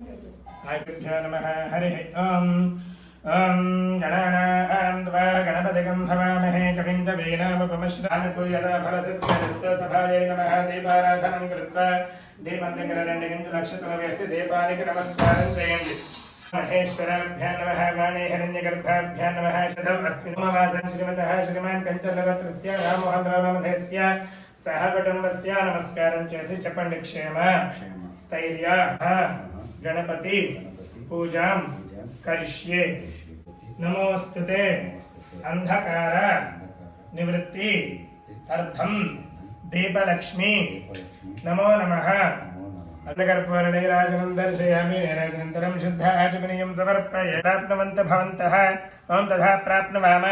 आयुभ्यो नमः हरिः ॐ ॐ गणानां त्वा गणपतिगं भवामहे कविं कवीनामुपमश्रानुपूयताफलसिद्धिस्तसभायै नमः दीपाराधनं कृत्वा दीपन्तिकरण्यगञ्जलक्षतुलव्यस्य दीपानिक नमस्कारं जयन्ति महेश्वराभ्यां नमः वाणे हिरण्यगर्भाभ्यां नमः शतम् अस्मिन् सोमवासं श्रीमतः श्रीमान् कञ्चनगोत्रस्य रामोहन् राममधेस्य सह कुटुम्बस्य नमस्कारं चेसि चपण्डिक्षेम स्थैर्य గణపతి పూజాం కరిష్యే నమోస్తుతే అంధకార నివృత్తి అర్థం దీపలక్ష్మి నమో నమ అన్నకర్పూరనైరాజనం దర్శయామి నైరాజనంతరం శుద్ధ ఆచమనీయం సమర్పయ ప్రాప్నువంత భవంతః ఓం తథా ప్రాప్నువామ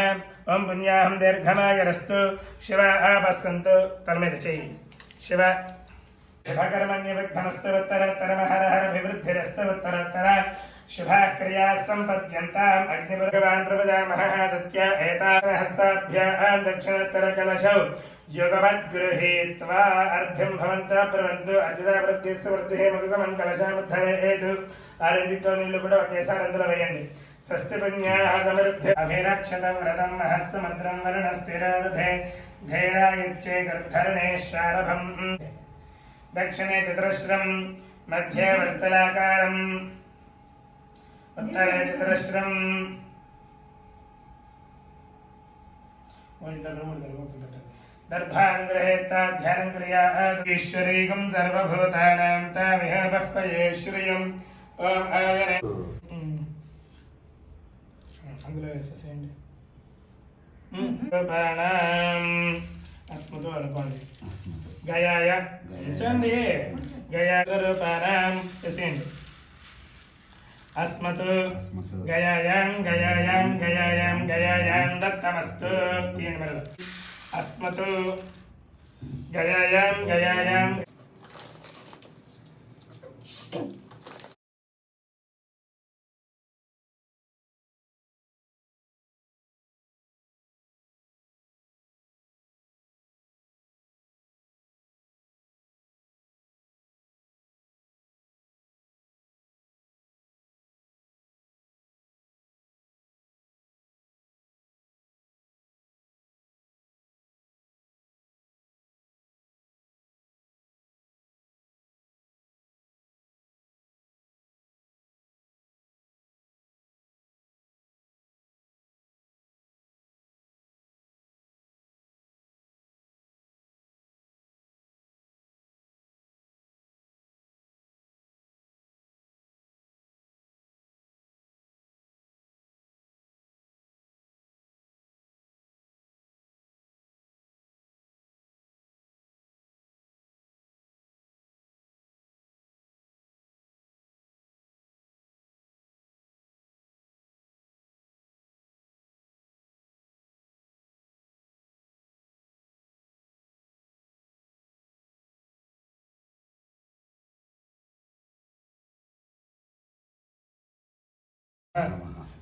ఓం పుణ్యాహం దీర్ఘమాయరస్తు శివ ఆపస్సంతు తన మీద చెయ్యి శివ शुभकर्मण्यवद्धमस्तवत्तरतरमहरहरभिवृद्धिरस्तवत्तरतर शुभाः क्रियाः सम्पद्यन्ताम् अग्निभगवान् प्रवदामः सत्य एताहस्ताभ्यां दक्षिणोत्तरकलशौ युगवद्गृहीत्वा अर्ध्यं भवन्तः प्रवन्तु अर्जिता వృద్ధిస్తు వృద్ధిహే మగసమం కలశాముద్ధరేతు ఆ రెండింటిలో నీళ్లు కూడా ఒకేసారి అందులో వేయండి స్వస్తి పుణ్యాः సమృద్ధి అభిరక్షత వ్రతం మహస్సముద్రం వరుణస్థిరోదధే ధైర్యాయుచ్చే గర్ధరణేశ్వారభం దక్షిణే చతురస్రం మధ్యే వర్తలాకారం ఉత్తరే చతురస్రం దర్భాన్ గృహేత్తా ధ్యానం క్రియా ఈశ్వరీకం సర్వభూతానాం తామిహ బహ్వయే శ్రియం. ఓం ఆయనే అందులో వేసేసేయండి. ప్రాణాం అస్మతో అనుకోండి గయాయ. ఉంచండి. గయా రూపానాం అస్మతు. అస్మతు. గయాయాం గయాయాం గయాయాం గయాయాం దత్తమస్తు. తీయండి మరల అస్మతు. గయాయాం గయాయాం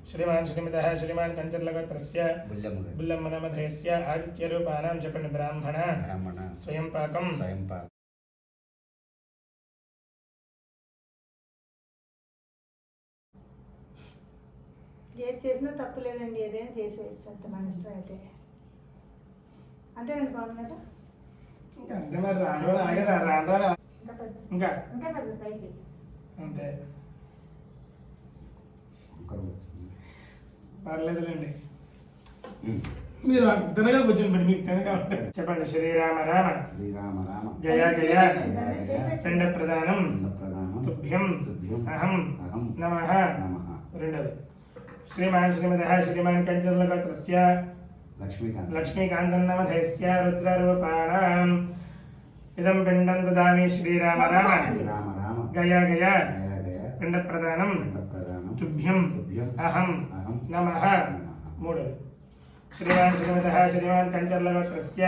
శ్రీమాన్ శ్రీమితः శ్రీమాన్ కంచర్లగోత్రస్య బుల్లముగ బుల్లమ్మనమధయస్య ఆదిత్యరూపానాం చెప్పండి బ్రాహ్మణ బ్రాహ్మణ స్వయం పాకం స్వయం పాక ఏది చేసినా తప్పు లేదండి ఏదైనా చేసేయచ్చు అంత మన ఇష్టం అయితే. అంతేనండి కావాలి కదా అంతే మరి రాను ఇంకా పెద్ద ఇంకా. ఇంకా పెద్ద పైకి అంతే. వచ్చింది పర్లేదులేండి. మీరు తినగా కూర్చొని మీకు తినగా ఉంటుంది చెప్పండి శ్రీరామ రామ శ్రీరామ రామ జయ జయ. పిండ ప్రధానం ప్రధానం తుభ్యం. తుభ్యం. అహం. అహం. నమః. నమః. రెండోది. శ్రీమాన్ శ్రీమదः శ్రీమాన్ కంచర్లగోత్రస్య లక్ష్మీకాంత్. లక్ష్మీకాంతన్నమధయస్య రుద్రరూపాణాం ఇదం పిండం దదామి శ్రీరామ రామ శ్రీరామ రామ గయ గయ. గయ గయ. పిండ ప్రధానం ప్రధానం తుభ్యం అహం నమః. మూడోది శ్రీమాన్ శ్రీమదः శ్రీమాన్ కంచర్లగోత్రస్య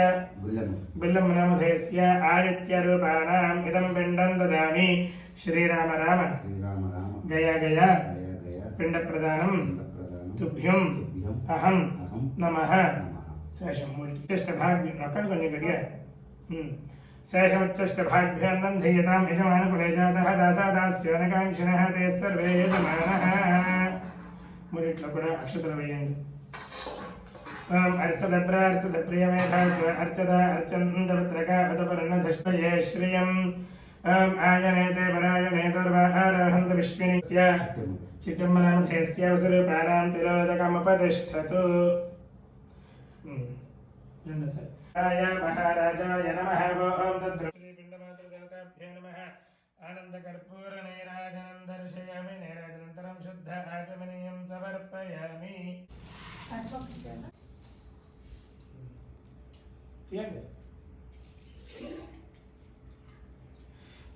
బిల్లం నామధేయస్య ఆదిత్యరూపాణాం ఇదం పిండం దదామి. శ్రీరామ రామ. గయ గయ. పిండ ప్రధానం తుభ్యం అహం నమః. శేషం మూడికి శ్రేష్ఠ భాగ్యం అక్కడ కొంచెం గట్టిగా. శేషముచ్చష్ట భాగ్భ్యోన్నంధీయతాం యజమానుకులే జాతः దాసాదాస్యోనకాంక్షిణः తే సర్వే యజమానः మురిట్లో కూడా అక్షతలు వేయండి ఓం అర్చదప్ర అర్చదప్రియమేధా అర్చద అర్చందవత్రక పదపరన్నధష్టయే శ్రియం ఓం ఆయనేతే పరాయణేతుర్వా ఆరహంత విష్ణునిస్య చిట్టంబనామధేస్య వసురూపానాం తిలోదకముపతిష్టతు రెండోసారి. ఆయ మహారాజాయ నమః ఓం తద్బ్రహ్మీపిండమాతృదేవతాభ్యో నమః ఆనందకర్పూర నైరాజనం దర్శయామి నైరాజనంతరం శుద్ధ ఆచమనీయం సమర్పయామి తీయండి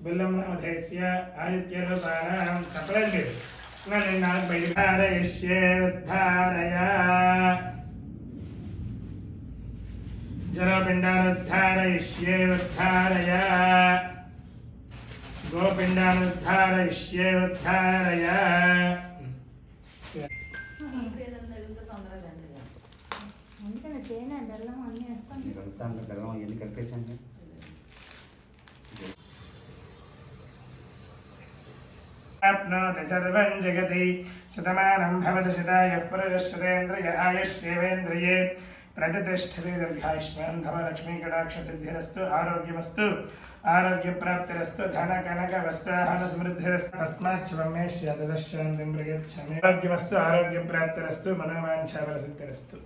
బెల్లం నామధేస్య ఆదిత్యరూపాణం తప్పలేదు నన్ను నాకు బయలుధారయిష్యే ఉద్ధారయ జలపిండానుద్ధారయిష్యే ఉద్ధారయ గోపిండానుద్ధారయిష్యే ఉద్ధారయ అందుకని తేనె బెల్లం అన్నీ వేస్తాం మీరంతా అంత బెల్లం అవన్నీ కలిపేసాను प्राप्नोति सर्वं जगति शतमानं भवति शतायः पुरुषशतेन्द्रिय आयुष्येवेन्द्रिये ప్రతిష్టతే దీర్ఘాయుష్మాన్ భవ లక్ష్మీ కటాక్ష సిద్ధిరస్తు ఆరోగ్యమస్తు ఆరోగ్య ప్రాప్తిరస్తు ధన కనక వస్త్రాహన సమృద్ధిరస్తు తస్మాత్ శివమే శ్రీ అదశాంతి ఆరోగ్యమస్తు ఆరోగ్య ప్రాప్తిరస్తు మనోవాంఛావల సిద్ధిరస్తు